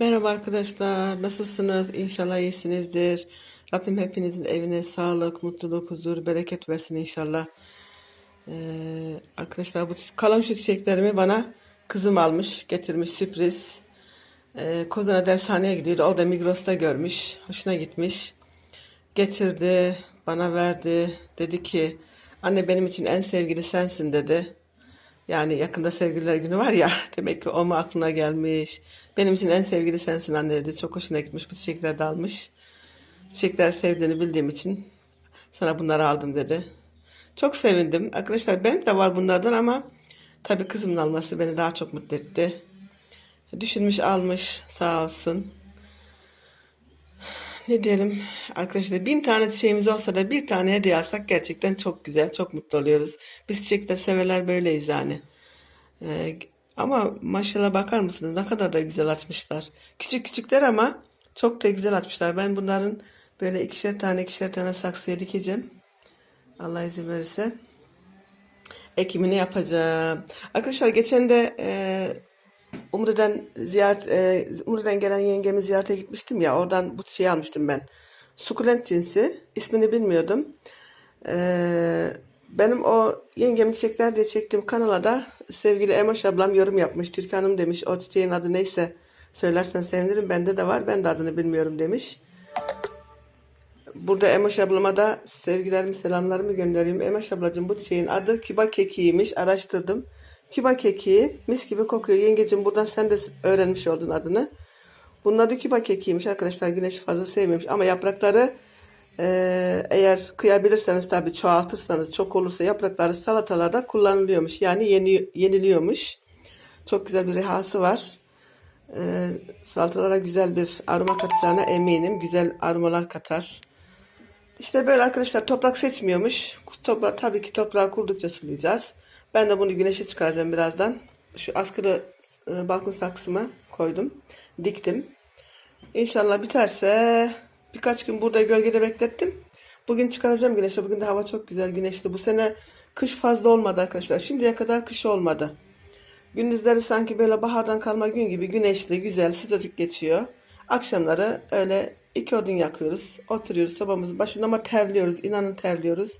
Merhaba arkadaşlar, nasılsınız? İnşallah iyisinizdir. Rabbim hepinizin evine sağlık, mutluluk, huzur, bereket versin inşallah. Ee, arkadaşlar bu kalan şu çiçeklerimi bana kızım almış, getirmiş sürpriz. Ee, Kozana dershaneye gidiyordu, orada Migros'ta görmüş, hoşuna gitmiş. Getirdi, bana verdi, dedi ki anne benim için en sevgili sensin dedi. Yani yakında sevgililer günü var ya demek ki o mu aklına gelmiş. Benim için en sevgili sensin anne dedi. Çok hoşuna gitmiş bu çiçekler de almış. Çiçekler sevdiğini bildiğim için sana bunları aldım dedi. Çok sevindim. Arkadaşlar benim de var bunlardan ama tabii kızımın alması beni daha çok mutlu etti. Düşünmüş almış sağ olsun. Ne diyelim arkadaşlar bin tane çiçeğimiz olsa da bir tane hediye alsak gerçekten çok güzel, çok mutlu oluyoruz. Biz çiçekler severler böyleyiz yani. Ee, ama maşallah bakar mısınız ne kadar da güzel açmışlar. Küçük küçükler ama çok da güzel açmışlar. Ben bunların böyle ikişer tane ikişer tane saksıya dikeceğim. Allah izin verirse. Ekimini yapacağım. Arkadaşlar geçen de e, Umre'den ziyaret e, Umre'den gelen yengemi ziyarete gitmiştim ya oradan bu çiçeği almıştım ben. Sukulent cinsi. ismini bilmiyordum. Ee, benim o yengemin çiçekler diye çektiğim kanala sevgili Emoş ablam yorum yapmış. Türkan Hanım demiş o çiçeğin adı neyse söylersen sevinirim. Bende de var ben de adını bilmiyorum demiş. Burada Emoş ablama da sevgilerimi selamlarımı göndereyim. Emoş ablacığım bu çiçeğin adı Küba kekiğiymiş. Araştırdım. Küba kekiği mis gibi kokuyor. Yengecim buradan sen de öğrenmiş oldun adını. Bunlar da Küba kekiğiymiş arkadaşlar. Güneşi fazla sevmemiş ama yaprakları e, eğer kıyabilirseniz tabii çoğaltırsanız çok olursa yaprakları salatalarda kullanılıyormuş. Yani yeni, yeniliyormuş. Çok güzel bir rihası var. E, salatalara güzel bir aroma katacağına eminim. Güzel aromalar katar. İşte böyle arkadaşlar toprak seçmiyormuş. Toprak, tabii ki toprağı kurdukça sulayacağız. Ben de bunu güneşe çıkaracağım birazdan. Şu askılı e, balkon saksıma koydum. Diktim. İnşallah biterse birkaç gün burada gölgede beklettim. Bugün çıkaracağım güneşe. Bugün de hava çok güzel güneşli. Bu sene kış fazla olmadı arkadaşlar. Şimdiye kadar kış olmadı. Gündüzleri sanki böyle bahardan kalma gün gibi güneşli, güzel, sıcacık geçiyor. Akşamları öyle iki odun yakıyoruz. Oturuyoruz sobamızın başında ama terliyoruz. İnanın terliyoruz.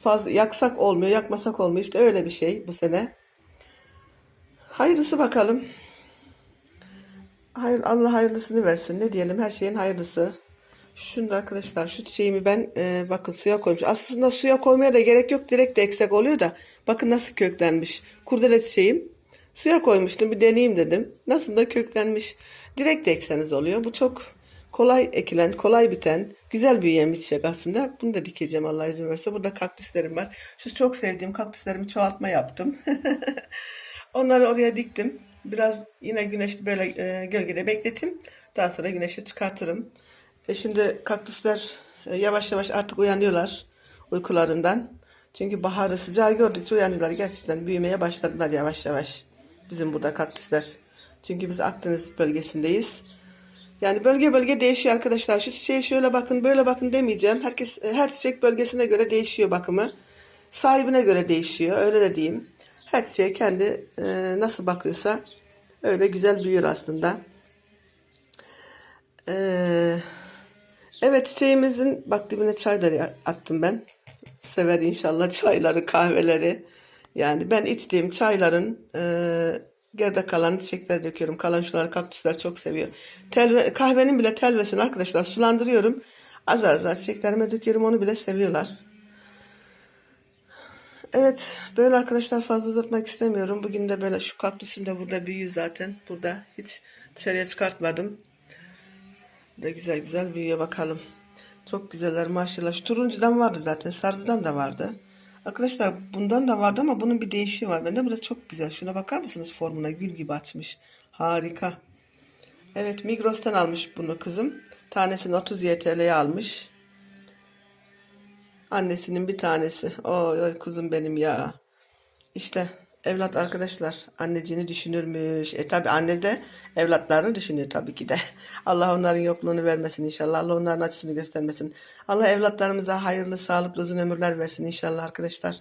Fazla yaksak olmuyor, yakmasak olmuyor. İşte öyle bir şey bu sene. Hayırlısı bakalım. Hayır, Allah hayırlısını versin. Ne diyelim her şeyin hayırlısı. Şunu da arkadaşlar şu çiçeğimi ben e, bakın suya koymuş. Aslında suya koymaya da gerek yok. Direkt de eksik oluyor da. Bakın nasıl köklenmiş. Kurdele çiçeğim. Suya koymuştum bir deneyeyim dedim. Nasıl da köklenmiş. Direkt de ekseniz oluyor. Bu çok kolay ekilen, kolay biten, güzel büyüyen bir çiçek aslında. Bunu da dikeceğim Allah izin verirse. Burada kaktüslerim var. Şu çok sevdiğim kaktüslerimi çoğaltma yaptım. Onları oraya diktim. Biraz yine güneşli böyle e, gölgede bekletim. Daha sonra güneşe çıkartırım. E şimdi kaktüsler e, yavaş yavaş artık uyanıyorlar uykularından. Çünkü baharı sıcağı gördükçe uyanıyorlar. Gerçekten büyümeye başladılar yavaş yavaş. Bizim burada kaktüsler. Çünkü biz Akdeniz bölgesindeyiz. Yani bölge bölge değişiyor arkadaşlar. Şu çiçeğe şöyle bakın böyle bakın demeyeceğim. Herkes her çiçek bölgesine göre değişiyor bakımı. Sahibine göre değişiyor. Öyle de diyeyim. Her çiçeğe kendi e, nasıl bakıyorsa öyle güzel büyür aslında. Ee, evet çiçeğimizin bak dibine çayları attım ben. Sever inşallah çayları, kahveleri. Yani ben içtiğim çayların e, geride kalan çiçekler döküyorum. Kalan şunları kaktüsler çok seviyor. Telve, kahvenin bile telvesini arkadaşlar sulandırıyorum. Azar azar çiçeklerime döküyorum onu bile seviyorlar. Evet böyle arkadaşlar fazla uzatmak istemiyorum. Bugün de böyle şu kaktüsüm de burada büyüyor zaten. Burada hiç dışarıya çıkartmadım. Da güzel güzel büyüyor bakalım. Çok güzeller maşallah. Şu turuncudan vardı zaten. Sarıdan da vardı. Arkadaşlar bundan da vardı ama bunun bir değişiği var. Bende bu da çok güzel. Şuna bakar mısınız formuna? Gül gibi açmış. Harika. Evet Migros'tan almış bunu kızım. Tanesini 30 YTL'ye almış. Annesinin bir tanesi. Oy oy kuzum benim ya. İşte evlat arkadaşlar anneciğini düşünürmüş. E tabi anne de evlatlarını düşünüyor tabii ki de. Allah onların yokluğunu vermesin inşallah. Allah onların acısını göstermesin. Allah evlatlarımıza hayırlı, sağlıklı, uzun ömürler versin inşallah arkadaşlar.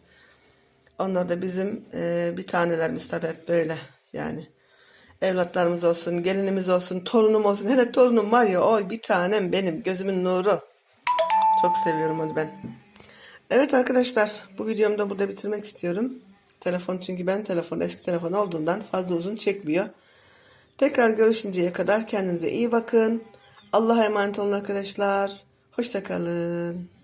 Onlar da bizim e, bir tanelerimiz tabi hep böyle yani. evlatlarımız olsun, gelinimiz olsun, torunum olsun. Hele torunum var ya o bir tanem benim gözümün nuru. Çok seviyorum onu ben. Evet arkadaşlar bu videomu da burada bitirmek istiyorum. Telefon çünkü ben telefon eski telefon olduğundan fazla uzun çekmiyor. Tekrar görüşünceye kadar kendinize iyi bakın. Allah'a emanet olun arkadaşlar. Hoşçakalın.